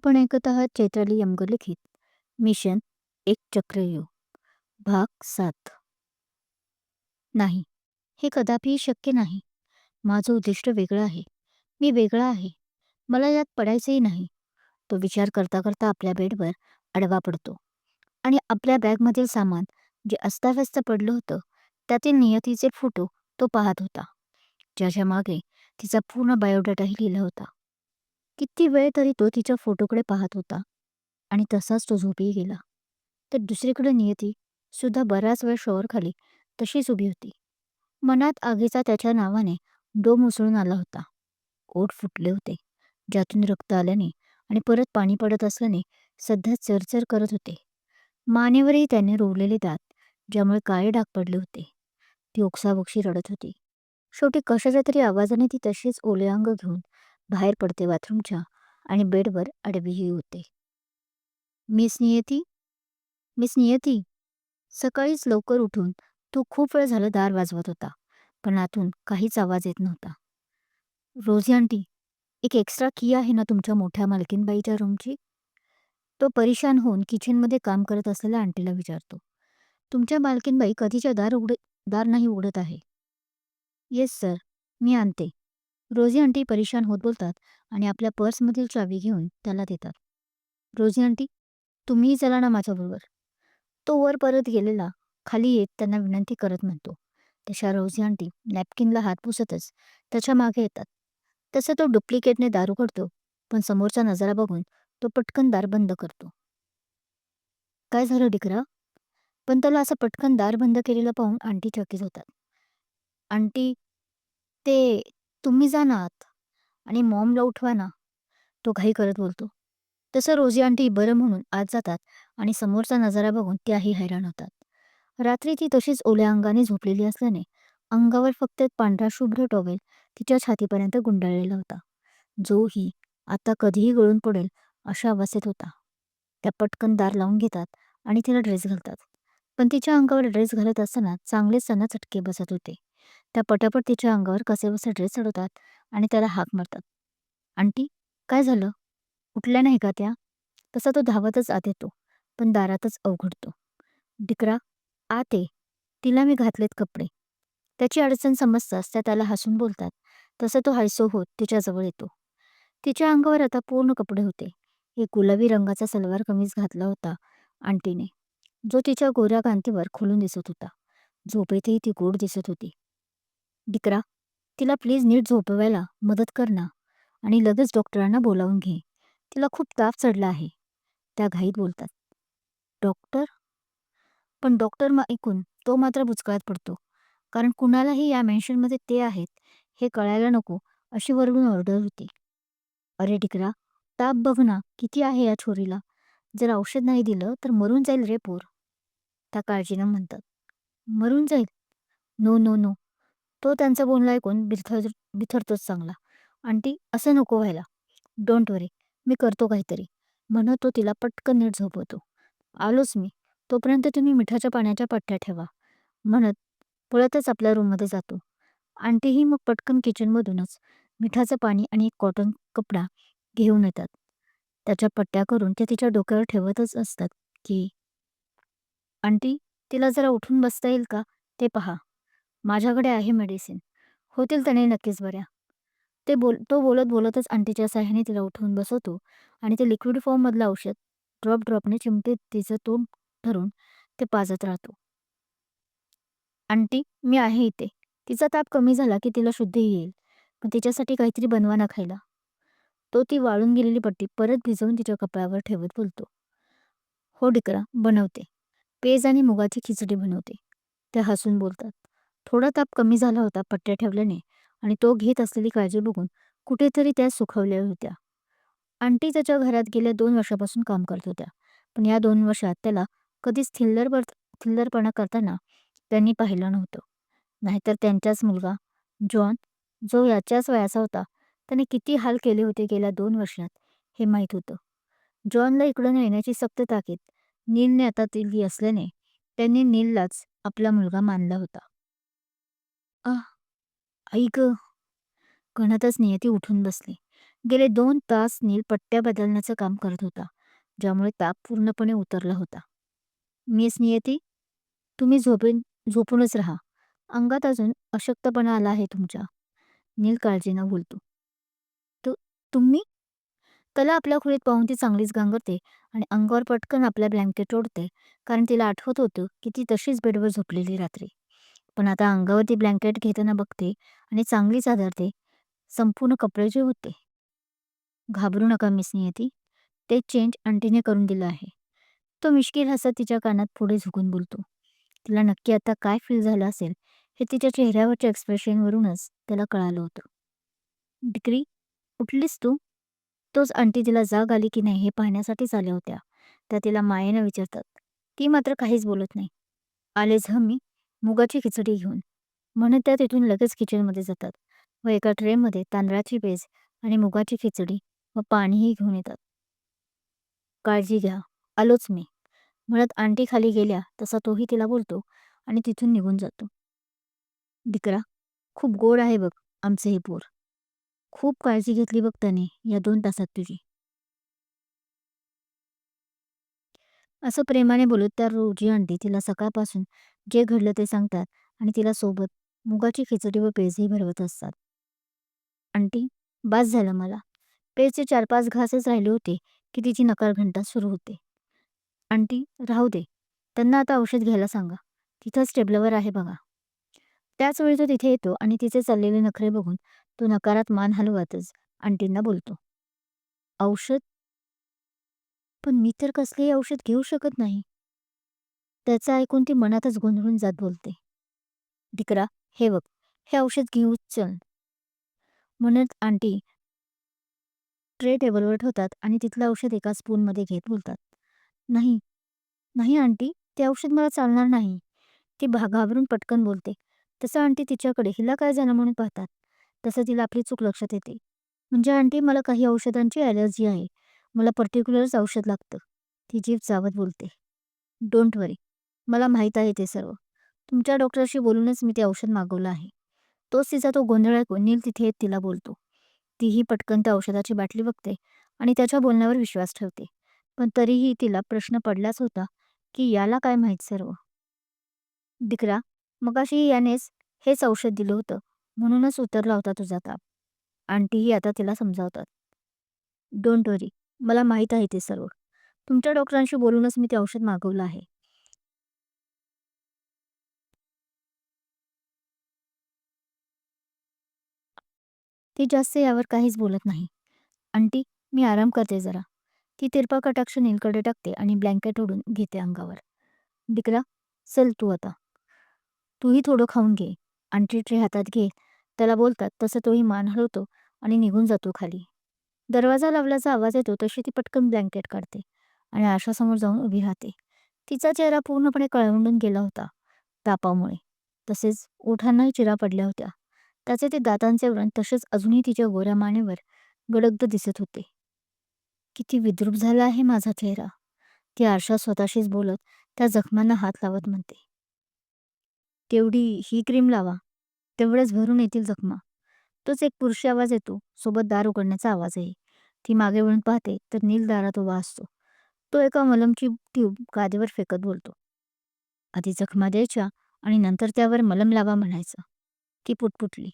आपण ऐकत आहात चैत्राली यमगर लिखित मिशन एक चक्रयोग भाग सात. नाही हे कदापि शक्य नाही. माझं उद्दिष्ट वेगळं आहे. मी वेगळा आहे. मला यात पडायचंही नाही. तो विचार करता करता आपल्या बेडवर आडवा पडतो. आणि आपल्या बॅगमधील सामान जे अस्ताव्यस्त पडलं होतं त्यातील नियतीचे फोटो तो पाहत होता. ज्याच्या मागे तिचा पूर्ण बायोडाटाही लिहिला होता. किती वेळ तरी तो तिच्या फोटोकडे पाहत होता आणि तसाच तो झोपी गेला. तर दुसरीकडे नियती सुद्धा बराच वेळ शॉवरखाली तशीच उभी होती. मनात आगीचा त्याच्या नावाने डोम उसळून आला होता. ओठ फुटले होते. ज्यातून रक्त आल्याने आणि परत पाणी पडत असल्याने सध्या चरचर करत होते. मानेवरही त्याने रोवलेले दात ज्यामुळे काळे डाग पडले होते. ती ओक्साबोक्षी रडत होती. शेवटी कशाच्या तरी आवाजाने ती तशीच ओले अंग घेऊन बाहेर पडते बाथरूमच्या आणि बेडवर आडवीही होते. मिस नियती मिस नियती सकाळीच लवकर उठून तो खूप वेळ झालं दार वाजवत होता पण आतून काहीच आवाज येत नव्हता. रोजी आंटी एक एक्स्ट्रा की आहे ना तुमच्या मोठ्या मालकीनबाईच्या रूमची? तो परेशान होऊन किचनमध्ये काम करत असलेल्या आंटीला विचारतो. तुमच्या मालकीनबाई कधीच्या दार उघड दार नाही उघडत आहे? येस सर मी आणते. रोजी आंटी परेशान होत बोलतात आणि आपल्या पर्समधील चावी घेऊन त्याला देतात. रोजी आंटी तुम्हीही चला ना माझ्याबरोबर. तो वर परत गेलेला खाली येत त्यांना विनंती करत म्हणतो. तशा रोजी आंटी नॅपकिनला हात पुसतच त्याच्यामागे येतात. तसं तो डुप्लिकेटने दारू करतो पण समोरचा नजारा बघून तो पटकन दार बंद करतो. काय झालं डिकरा? पण त्याला असं पटकन दार बंद केलेलं पाहून आंटी चकित होतात. आंटी ते तुम्ही जा ना आत. आणि मॉमला उठवा ना. तो घाई करत बोलतो. तसं रोजी आंटी बरं म्हणून आत जातात आणि समोरचा नजारा बघून त्याही हैराण होतात. रात्री ती तशीच ओल्या अंगाने झोपलेली असल्याने अंगावर फक्त पांढरा शुभ्र टॉवेल तिच्या छातीपर्यंत गुंडाळलेला होता. जोही आता कधीही गळून पडेल अशा अवस्थेत होता. त्या पटकन दार लावून घेतात आणि तिला ड्रेस घालतात. पण तिच्या अंगावर ड्रेस घालत असताना चांगलेच त्यांना चटके बसत होते. त्या पटापट तिच्या अंगावर कसेबसे ड्रेस चढवतात आणि त्याला हाक मारतात. आंटी काय झालं? उठल्या नाही का त्या? तसा तो धावतच आत येतो पण दारातच अवघडतो. डिकरा आत ये. तिला मी घातलेत कपडे. त्याची अडचण समजताच त्या त्याला हसून बोलतात. तसं तो हायसो होत तिच्याजवळ येतो. तिच्या अंगावर आता पूर्ण कपडे होते. एक गुलाबी रंगाचा सलवार कमीज घातला होता आंटीने जो तिच्या गोऱ्या कांतीवर खुलून दिसत होता. झोपेतही ती गोड दिसत होती. डिकरा तिला प्लीज नीट झोपवायला मदत कर ना आणि लगेच डॉक्टरांना बोलावून घे. तिला खूप ताप चढला आहे. त्या घाईत बोलतात. डॉक्टर? पण डॉक्टर मा ऐकून तो मात्र बुचकळ्यात पडतो. कारण कुणालाही या मेन्शनमध्ये ते आहेत हे कळायला नको अशी वरडून ऑर्डर होती. अरे डिकरा ताप बघ ना किती आहे या छोरीला. जर औषध नाही दिलं तर मरून जाईल रे पोर. त्या काळजीनं म्हणतात. मरून जाईल? No no no. तो त्यांचं बोलणं ऐकून बिथर बिथरतोच चांगला. आंटी असं नको व्हायला. डोंट वरी मी करतो काहीतरी. म्हणत तो तिला पटकन नीट झोपवतो. आलोच मी. तोपर्यंत तुम्ही मिठाच्या पाण्याच्या पट्ट्या ठेवा. म्हणत पळतच आपल्या रूममध्ये जातो. आंटीही मग पटकन किचनमधूनच मिठाचं पाणी आणि एक कॉटन कपडा घेऊन येतात. त्याच्या पट्ट्या करून त्या तिच्या डोक्यावर ठेवतच असतात की आंटी तिला जरा उठून बसता येईल का? ते पहा. माझ्याकडे आहे मेडिसिन होतील त्याने नक्कीच बऱ्या. ते बोल तो बोलत बोलतच आंटीच्या साह्याने तिला उठवून बसवतो आणि ते लिक्विड फॉर्ममधलं औषध ड्रॉप ड्रॉपने चिमटे तिचं तोंड धरून ते पाजत राहतो. आंटी मी आहे इथे. तिचा ताप कमी झाला की तिला शुद्धी येईल. पण तिच्यासाठी काहीतरी बनवा ना खायला. तो ती वाळून गेलेली पट्टी परत भिजवून तिच्या कपड्यावर ठेवत बोलतो. हो डिकरा बनवते. पेज आणि मुगाची खिचडी बनवते. त्या हसून बोलतात. थोडा ताप कमी झाला होता पट्ट्या ठेवल्याने आणि तो घेत असलेली काळजी बघून कुठेतरी त्या सुखवल्या होत्या. आंटी त्याच्या घरात गेल्या दोन वर्षापासून काम करत होत्या. पण या दोन वर्षात त्याला कधीच थिल्लर थिल्लरपणा करताना त्यांनी पाहिलं नव्हतं. नाहीतर त्यांचाच मुलगा जॉन जो याच्याच वयाचा होता त्याने किती हाल केले होते गेल्या दोन वर्षात हे माहीत होतं. जॉनला इकडं नेण्याची सक्त ताकीद नीलने आता दिली असल्याने त्यांनी नीललाच आपला मुलगा मानला होता. आ आई ग. नियती उठून बसली. गेले दोन तास नील पट्ट्या बदलण्याचं काम करत होता ज्यामुळे ताप पूर्णपणे उतरला होता. मिस नियती? तुम्ही झोपेन झोपूनच राहा. अंगात अजून अशक्तपणा आला आहे तुमच्या. नील काळजीनं बोलतो. "तु तुम्ही? त्याला आपल्या खोलीत पाहून ती चांगलीच गांगरते आणि अंगावर पटकन आपल्या ब्लँकेट ओढते कारण तिला आठवत होतं की ती तशीच बेडवर झोपलेली रात्री. पण आता अंगावरती ब्लँकेट घेताना बघते आणि चांगलीच आधारते संपूर्ण कपडे जे होते. घाबरू नका मिस नियती. ते चेंज आंटीने करून दिलं आहे. तो मिश्किल हसत तिच्या कानात पुढे झुकून बोलतो. तिला नक्की आता काय फील झालं असेल हे तिच्या चेहऱ्यावरच्या एक्सप्रेशनवरूनच त्याला कळालं होतं. डिक्री उठलीस तू? तोच आंटी तिला जाग आली की नाही हे पाहण्यासाठीच आल्या होत्या. त्या तिला मायेनं विचारतात. ती मात्र काहीच बोलत नाही. आलेच हं मी. मुगाची खिचडी घेऊन. म्हणत त्या तिथून लगेच किचनमध्ये जातात व एका ट्रेमध्ये तांदळाची बेज आणि मुगाची खिचडी व पाणीही घेऊन येतात. काळजी घ्या आलोच मी. म्हणत आंटी खाली गेल्या तसा तोही तिला बोलतो आणि तिथून निघून जातो. दिकरा खूप गोड आहे बघ आमचे हे पोर. खूप काळजी घेतली बघ त्याने या दोन तासात तुझी. असं प्रेमाने बोलत त्या रोजी आंटी तिला सकाळपासून जे घडलं ते सांगतात आणि तिला सोबत मुगाची खिचडी व पेजही भरवत असतात. आंटी बास झालं मला. पेजचे चार पाच घासच राहिले होते की तिची नकार घंटा सुरू होते. आंटी राहू दे. त्यांना आता औषध घ्यायला सांगा. तिथंच टेबलवर आहे बघा. त्याच वेळी तो तिथे येतो आणि तिचे चाललेले नखरे बघून तो नकारात मान हलवतच आंटींना बोलतो. औषध? पण मी तर कसलेही औषध घेऊ शकत नाही. त्याचं ऐकून ती मनातच गोंधळून जात बोलते. दिकरा हे बघ हे औषध घेऊच चल. म्हणत आंटी ट्रे टेबलवर ठेवतात आणि तिथलं औषध एका स्पूनमध्ये घेत बोलतात. नाही नाही आंटी ते औषध मला चालणार नाही. ती भागावरून घाबरून पटकन बोलते. तसं आंटी तिच्याकडे हिला काय झालं म्हणून पाहतात. तसं तिला आपली चूक लक्षात येते. म्हणजे आंटी मला काही औषधांची ॲलर्जी आहे. मला पर्टिक्युलरच औषध लागतं. ती जीभ चावत बोलते. Don't worry. मला माहीत आहे ते सर्व. तुमच्या डॉक्टरशी बोलूनच मी ते औषध मागवलं आहे. तोच तिचा तो गोंधळ ऐकून नील तिथे येत तिला बोलतो. तीही पटकन त्या औषधाची बाटली बघते आणि त्याच्या बोलण्यावर विश्वास ठेवते. पण तरीही तिला प्रश्न पडलाच होता की याला काय माहीत सर्व? दिकरा मगाशी यानेच हेच औषध दिलं होतं. म्हणूनच उतरला होता तुझा ताप. आंटीही आता तिला समजावतात. Don't worry. मला माहीत आहे ते सर्व. तुमच्या डॉक्टरांशी बोलूनच मी ते औषध मागवलं आहे. ती जास्त यावर काहीच बोलत नाही. आंटी मी आराम करते जरा. ती तिरपा कटाक्ष नीलकडे टाकते आणि ब्लँकेट ओढून घेते अंगावर. दिकरा चल तू आता. तूही थोडं खाऊन घे. आंटी ट्रे हातात घे. त्याला बोलतात तसं तोही मान हलवतो आणि निघून जातो खाली. दरवाजा लावल्याचा आवाज येतो तशी ती पटकन ब्लँकेट काढते आणि आशासमोर जाऊन उभी राहते. तिचा चेहरा पूर्णपणे कळवंडून गेला होता तापामुळे. तसेच ओठांनाही चिरा पडल्या होत्या. त्याचे ते दातांचे व्रण तसेच अजूनही तिच्या गोऱ्या मानेवर गडगद दिसत होते. किती विद्रूप झाला आहे माझा चेहरा. ती आरशा स्वतःशीच बोलत त्या जखमांना हात लावत म्हणते. तेवढी ही क्रीम लावा. तेवढेच भरून येतील जखमा. तोच एक पुरुषी आवाज येतो. सोबत दार उघडण्याचा आवाजही ती मागे वळून पाहते तर नील दारात उभा असतो. तो एका मलमची ट्यूब गादीवर फेकत बोलतो. आधी जखमा द्यायच्या आणि नंतर त्यावर मलम लावा म्हणायचं. ती पुटपुटली.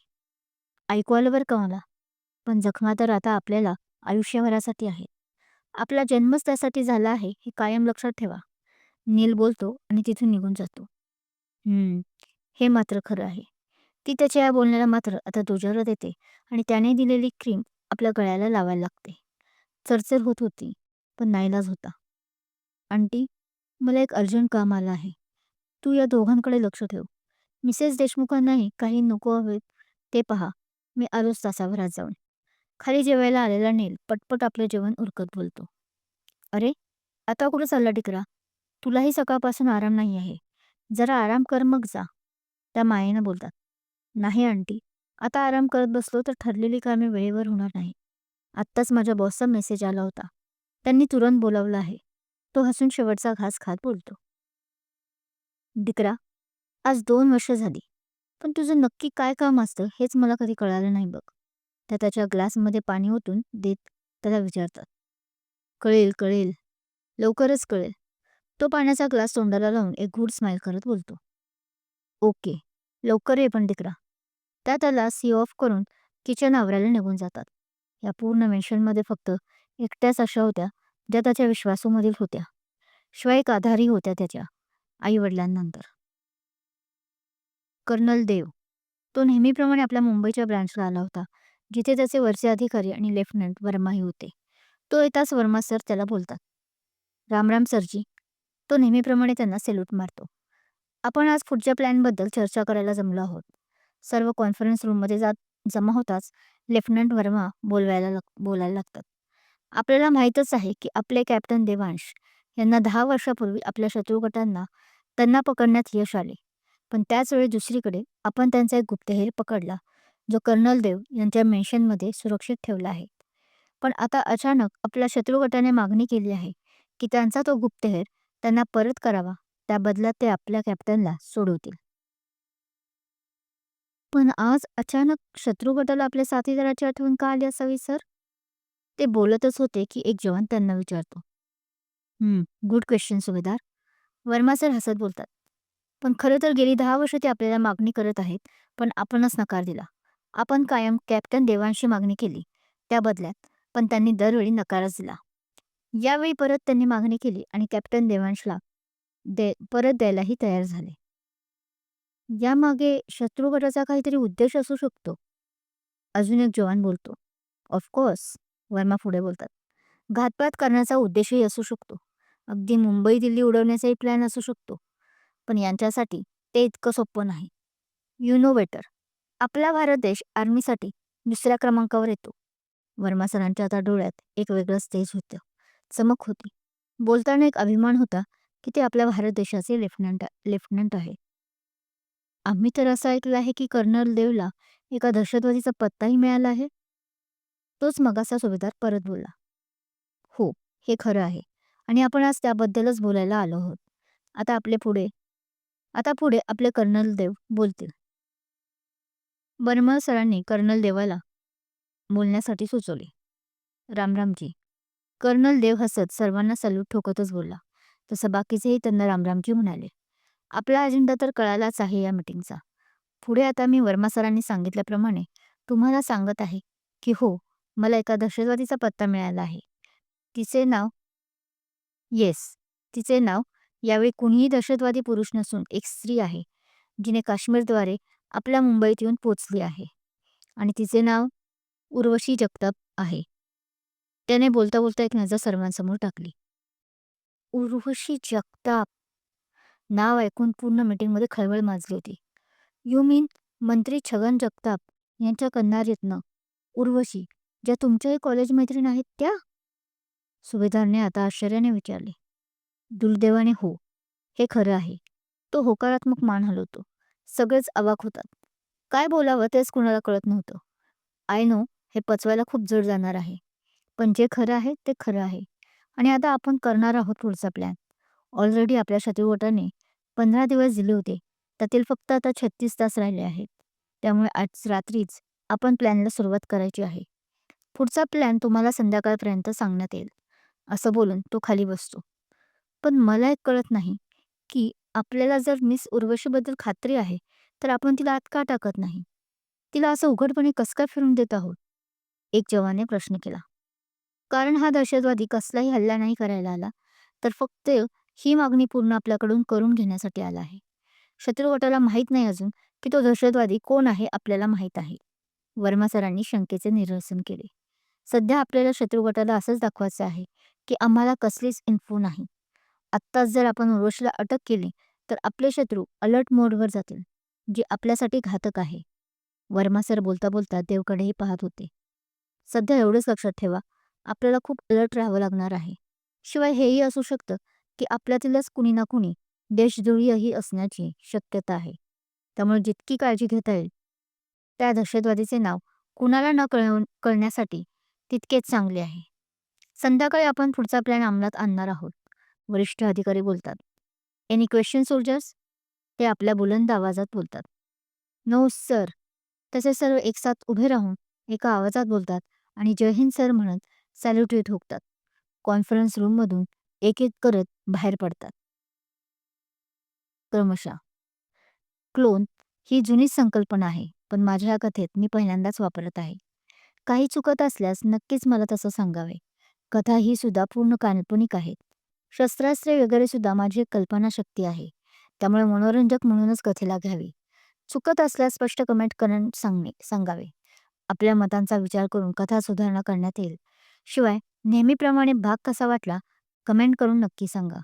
ऐकू आलं बरं का मला? पण जखमा तर आता आपल्याला आयुष्यभरासाठी आहेत आपला जन्मच त्यासाठी झाला आहे हे कायम लक्षात ठेवा. नील बोलतो आणि तिथून निघून जातो. हम्म हे मात्र खरं आहे. ती त्याच्या या बोलण्याला मात्र आता दुजारत येते आणि त्याने दिलेली क्रीम आपल्या गळ्याला लावायला लागते. चरचर होत होती पण नाईलाज होता. आंटी मला एक अर्जंट काम आलं आहे. तू या दोघांकडे लक्ष ठेव. मिसेस देशमुखांनाही काही नको हवेत ते पहा. मी आलोच तासाभरात जाऊन. खाली जेवायला आलेला नील पटपट आपलं जेवण उरकत बोलतो. अरे आता कुठं चालला टिकरा? तुलाही सकाळपासून आराम नाही आहे. जरा आराम कर मग जा. त्या मायेनं बोलतात. नाही आंटी आता आराम करत बसलो तर ठरलेली कामे वेळेवर होणार नाही. आत्ताच माझ्या बॉसचा मेसेज आला होता. त्यांनी तुरंत बोलावलं आहे. तो हसून शेवटचा घास खात बोलतो. दिकरा आज दोन वर्ष झाली. पण तुझं नक्की काय काम असतं हेच मला कधी कळालं नाही बघ. त्या त्याच्या ग्लासमध्ये पाणी ओतून देत त्याला विचारतात. कळेल कळेल. लवकरच कळेल. तो पाण्याचा ग्लास तोंडाला लावून एक गुड स्माईल करत बोलतो. ओके. लवकर ये पण तिकडा त्या त्याला सी ऑफ करून किचन आवरायला निघून जातात. या पूर्ण मेन्शनमध्ये फक्त एकट्याच अशा होत्या ज्या त्याच्या विश्वासूमधील होत्या. शिवाय एक आधारी होत्या त्याच्या आई वडिलांनंतर कर्नल देव. तो नेहमीप्रमाणे आपल्या मुंबईच्या ब्रांचला आला होता जिथे त्याचे वरचे अधिकारी आणि लेफ्टनंट वर्माही होते. तो येताच वर्मा सर त्याला बोलतात. रामराम सरजी तो नेहमीप्रमाणे त्यांना सेल्यूट मारतो. आपण आज पुढच्या प्लॅनबद्दल चर्चा करायला जमलो आहोत. सर्व कॉन्फरन्स रूममध्ये जात जमा होताच लेफ्टनंट वर्मा बोलवायला लाग बोलायला लागतात. आपल्याला माहीतच आहे की आपले कॅप्टन देवांश यांना दहा वर्षापूर्वी आपल्या शत्रू गटांना त्यांना पकडण्यात यश आले. पण त्याच वेळी दुसरीकडे आपण त्यांचा एक गुप्तहेर पकडला जो कर्नल देव यांच्या मेन्शनमध्ये सुरक्षित ठेवला आहे. पण आता अचानक आपल्या शत्रू गटाने मागणी केली आहे की त्यांचा तो गुप्तहेर त्यांना परत करावा त्या बदल्यात ते आपल्या कॅप्टनला सोडवतील. पण आज अचानक शत्रू गटाला आपल्या साथीदाराची आठवण का आली असावी सर? ते बोलतच होते की एक जवान त्यांना विचारतो. हम्म गुड क्वेश्चन सुभेदार. वर्मा सर हसत बोलतात. पण खरं तर गेली दहा वर्ष ते आपल्याला मागणी करत आहेत पण आपणच नकार दिला. आपण कायम कॅप्टन देवांशी मागणी केली त्या बदल्यात पण त्यांनी दरवेळी नकारच दिला. यावेळी परत त्यांनी मागणी केली आणि कॅप्टन देवांशला दे परत द्यायलाही तयार झाले. यामागे शत्रू गटाचा काहीतरी उद्देश असू शकतो. अजून एक जवान बोलतो. ऑफकोर्स वर्मा पुढे बोलतात. घातपात करण्याचा उद्देशही असू शकतो. अगदी मुंबई दिल्ली उडवण्याचाही प्लॅन असू शकतो. पण यांच्यासाठी ते इतकं सोपं नाही. युनोवेटर आपला भारत देश आर्मीसाठी दुसऱ्या क्रमांकावर येतो. वर्मा सरांच्या आता डोळ्यात एक वेगळंच तेज होतं. चमक होती. बोलताना एक अभिमान होता की ते आपल्या भारत देशाचे लेफ्टनंट लेफ्टनंट आहे. आम्ही तर असं ऐकलं आहे की कर्नल देवला एका दहशतवादीचा पत्ताही मिळाला आहे. तोच मगाचा सुभेदार परत बोलला. हो हे खरं आहे. आणि आपण आज त्याबद्दलच बोलायला आलो आहोत. आता आपले पुढे आता पुढे आपले कर्नल देव बोलतील. बर्मल सरांनी कर्नल देवाला बोलण्यासाठी सुचवले. रामरामजी कर्नल देव हसत सर्वांना सल्यूट ठोकतच बोलला. तसं बाकीचेही त्यांना रामरामजी म्हणाले. आपला अजेंडा तर कळालाच आहे या मिटिंगचा. पुढे आता मी वर्मा सरांनी सांगितल्याप्रमाणे तुम्हाला सांगत आहे की हो मला एका दहशतवादीचा पत्ता मिळाला आहे. तिचे नाव? येस तिचे नाव यावेळी कुणीही दहशतवादी पुरुष नसून एक स्त्री आहे जिने काश्मीरद्वारे आपल्या मुंबईत येऊन पोचली आहे आणि तिचे नाव उर्वशी जगताप आहे. त्याने बोलता बोलता एक नजर सर्वांसमोर टाकली. उर्वशी जगताप! नाव ऐकून पूर्ण मीटिंगमध्ये खळबळ माजली होती. यू मीन मंत्री छगन जगताप यांच्या कन्नारीतनं उर्वशी ज्या तुमच्याही कॉलेज मैत्रीण आहेत त्या? सुभेदारने आता आश्चर्याने विचारले. दुर्दैवाने हो हे खरं आहे. तो होकारात्मक मान हलवतो. सगळेच अवाक होतात. काय बोलावं तेच कुणाला कळत नव्हतं. आय नो हे पचवायला खूप जड जाणार आहे. पण जे खरं आहे ते खरं आहे. आणि आता आपण करणार आहोत पुढचा प्लॅन ऑलरेडी आपल्या शत्रुगटाने पंधरा दिवस दिले होते. त्यातील फक्त आता छत्तीस तास राहिले आहेत. त्यामुळे आज रात्रीच आपण प्लॅनला सुरुवात करायची आहे. पुढचा प्लॅन तुम्हाला संध्याकाळपर्यंत सांगण्यात येईल. असं बोलून तो खाली बसतो. पण मला एक कळत नाही की आपल्याला जर मिस उर्वशीबद्दल खात्री आहे तर आपण तिला आत का टाकत नाही? तिला असं उघडपणे कस काय फिरून देत आहोत? एक जवाने प्रश्न केला. कारण हा दहशतवादी कसलाही हल्ला नाही करायला आला तर फक्त ही मागणी पूर्ण आपल्याकडून करून घेण्यासाठी आला आहे. शत्रू गटाला माहीत नाही अजून की तो दहशतवादी कोण आहे आपल्याला माहीत आहे. वर्मा सरांनी शंकेचे निरसन केले. सध्या आपल्याला शत्रू गटाला असंच दाखवायचं आहे की आम्हाला कसलीच इन्फो नाही. आत्ताच जर आपण उर्वशीला अटक केली तर आपले शत्रू अलर्ट मोडवर जातील जे आपल्यासाठी घातक आहे. वर्मा सर बोलता बोलता देवकडेही पाहत होते. सध्या एवढंच लक्षात ठेवा आपल्याला खूप अलर्ट राहावं लागणार आहे. शिवाय हेही असू शकतं की आपल्यातीलच कुणी ना कुणी देशद्रोहीही असण्याची शक्यता आहे. त्यामुळे जितकी काळजी घेता येईल त्या दहशतवादीचे नाव कुणाला न कळवून कळण्यासाठी तितकेच चांगले आहे. संध्याकाळी आपण पुढचा प्लॅन अंमलात आणणार आहोत. वरिष्ठ अधिकारी बोलतात. एनी क्वेश्चन सोल्जर्स ते आपल्या बुलंद आवाजात बोलतात. नो सर तसे सर्व एकसाथ उभे राहून एका आवाजात बोलतात आणि जय हिंद सर म्हणत सॅल्युटरी ठोकतात. कॉन्फरन्स रूममधून एक एक करत बाहेर पडतात. क्रमशः. क्लोन ही जुनी संकल्पना आहे पण माझ्या या कथेत मी पहिल्यांदाच वापरत आहे. काही चुकत असल्यास नक्कीच मला तसं सांगावे. कथा ही सुद्धा पूर्ण काल्पनिक आहेत. शस्त्रास्त्रे वगैरे सुद्धा माझी एक कल्पनाशक्ती आहे. त्यामुळे मनोरंजक म्हणूनच कथेला घ्यावी. चुकत असल्यास स्पष्ट कमेंट करून सांगणे सांगावे. आपल्या मतांचा विचार करून कथा सुधारणा करण्यात येईल. शिवाय नेहमीप्रमाणे भाग कसा वाटला कमेंट करून नक्की सांगा.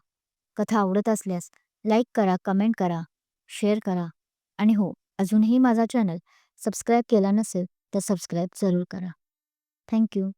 कथा आवडत असल्यास लाईक करा कमेंट करा शेअर करा. आणि हो अजूनही माझा चॅनल सबस्क्राईब केला नसेल तर सबस्क्राईब जरूर करा. थँक्यू